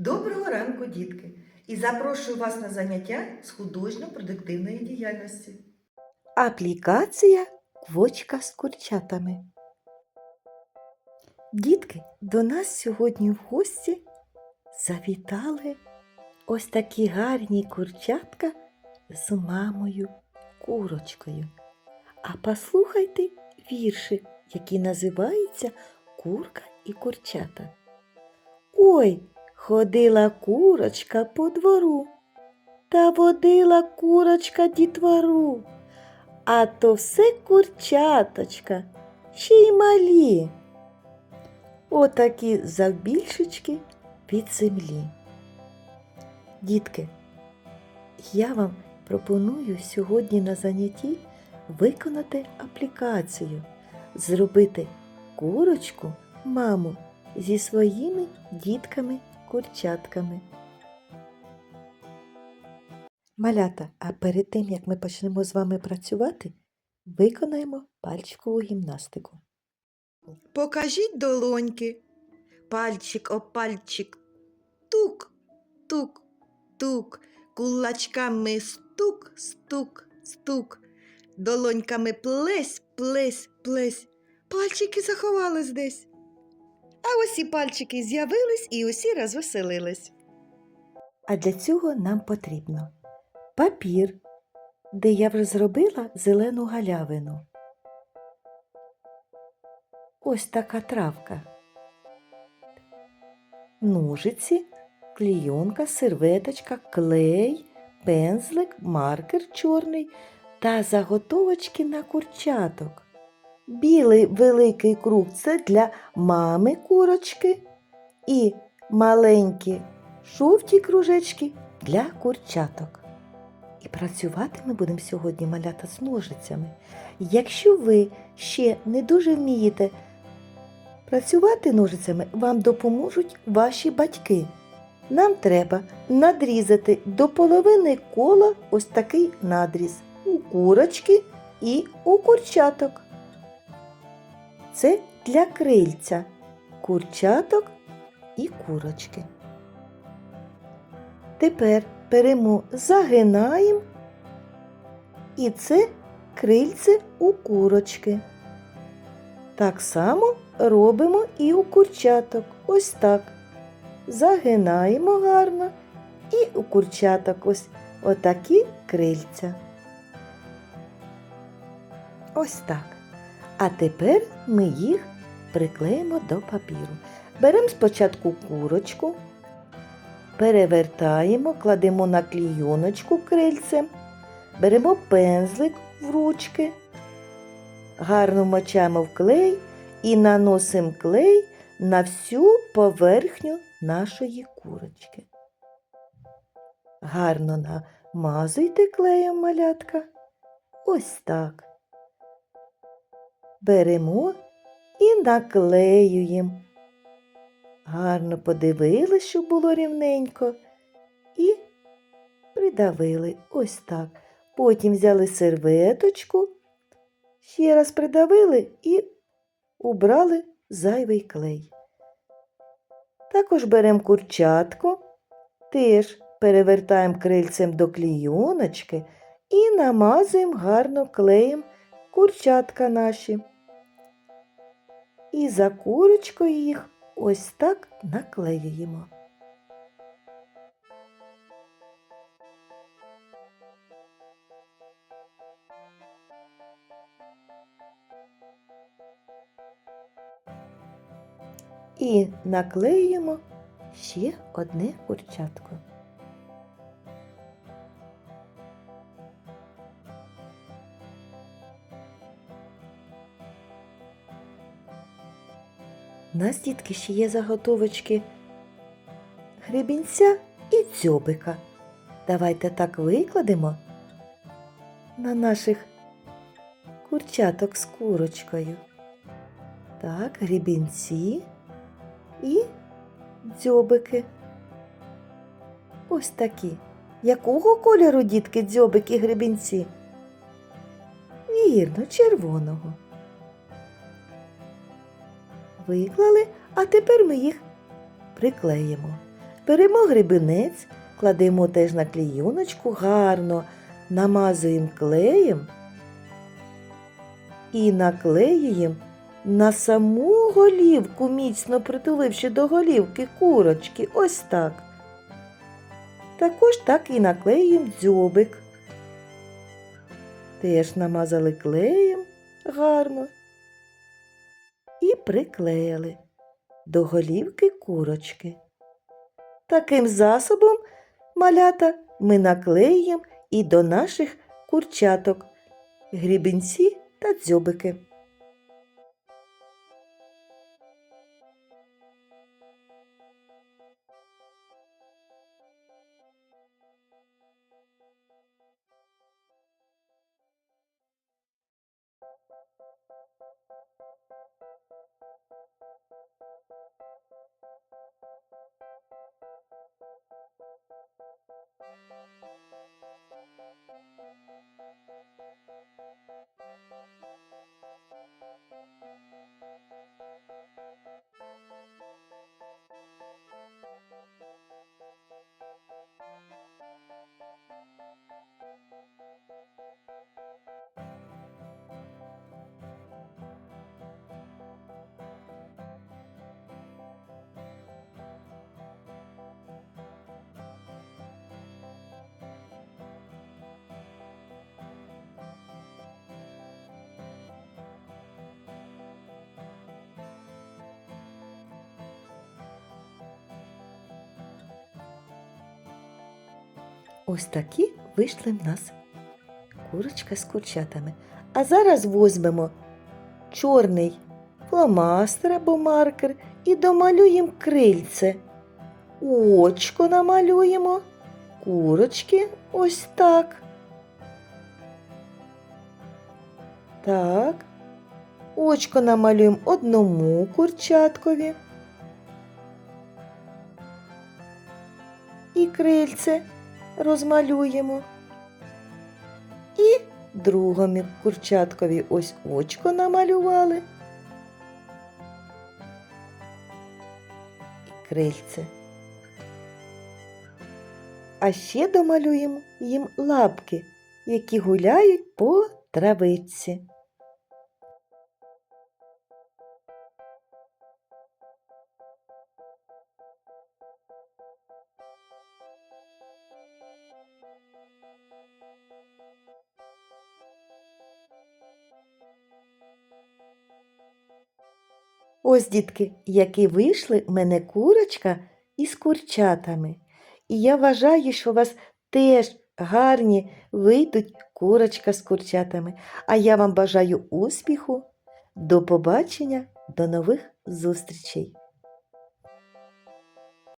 Доброго ранку, дітки! І запрошую вас на заняття з художньо-продуктивної діяльності. Аплікація квочка з курчатами. Дітки, до нас сьогодні в гості завітали ось такі гарні курчатка з мамою курочкою. А послухайте віршик, який називається Курка і курчата. Ой, ходила курочка по двору, та водила курочка дітвору. А то все курчаточка, ще й малі. Отакі завбільшечки від землі. Дітки, я вам пропоную сьогодні на занятті виконати аплікацію, зробити курочку, маму зі своїми дітками-курчатками. Малята, а перед тим, як ми почнемо з вами працювати, виконаємо пальчикову гімнастику. Покажіть долоньки. Пальчик о пальчик. Тук, тук, тук. Кулачками стук, стук, стук. Долоньками плесь, плесь, плесь. Пальчики заховались десь. А ось і пальчики з'явились і усі розвеселились. А для цього нам потрібно папір, де я вже зробила зелену галявину. Ось така травка. Ножиці, клійонка, серветочка, клей, пензлик, маркер чорний та заготовочки на курчаток. Білий великий круг це для мами курочки і маленькі жовті кружечки для курчаток. І працювати ми будемо сьогодні малята з ножицями. Якщо ви ще не дуже вмієте працювати ножицями, вам допоможуть ваші батьки. Нам треба надрізати до половини кола ось такий надріз у курочки і у курчаток. Це для крильця, курчаток і курочки. Тепер беремо, загинаємо, і це крильце у курочки. Так само робимо і у курчаток. Ось так. Загинаємо гарно і у курчаток ось отакі крильця. Ось так. А тепер ми їх приклеїмо до папіру. Беремо спочатку курочку, перевертаємо, кладемо на клійоночку крильцем, беремо пензлик в ручки, гарно мочаємо в клей і наносимо клей на всю поверхню нашої курочки. Гарно намазуйте клеєм малятка. Ось так. Беремо і наклеюємо. Гарно подивились, щоб було рівненько, і придавили ось так. Потім взяли серветочку, ще раз придавили і убрали зайвий клей. Також беремо курчатку, теж перевертаємо крильцем до клійоночки і намазуємо гарно клеєм курчатка наші. І за курочкою їх ось так наклеюємо. І наклеюємо ще одне курчатко. У нас, дітки, ще є заготовочки гребінця і дзьобика. Давайте так викладемо на наших курчаток з курочкою. Так, гребінці і дзьобики. Ось такі. Якого кольору, дітки, дзьобики гребінці? Вірно, червоного. Виклали, а тепер ми їх приклеїмо. Беремо грибинець, кладемо теж на клійоночку гарно, намазуємо клеєм і наклеюємо на саму голівку, міцно притуливши до голівки курочки. Ось так. Також так і наклеюємо дзьобик. Теж намазали клеєм гарно приклеїли до голівки курочки. Таким засобом малята ми наклеїмо і до наших курчаток грібінці та дзьобики. Ось такі вийшли в нас курочка з курчатами. А зараз візьмемо чорний фломастер або маркер і домалюємо крильце. Очко намалюємо, курочки ось так. Так. Очко намалюємо одному курчаткові. І крильце розмалюємо. І другому курчаткові ось очко намалювали. І крильце. А ще домалюємо їм лапки, які гуляють по травиці. Ось, дітки, які вийшли в мене курочка із курчатами. І я вважаю, що у вас теж гарні вийдуть курочка з курчатами. А я вам бажаю успіху. До побачення, до нових зустрічей!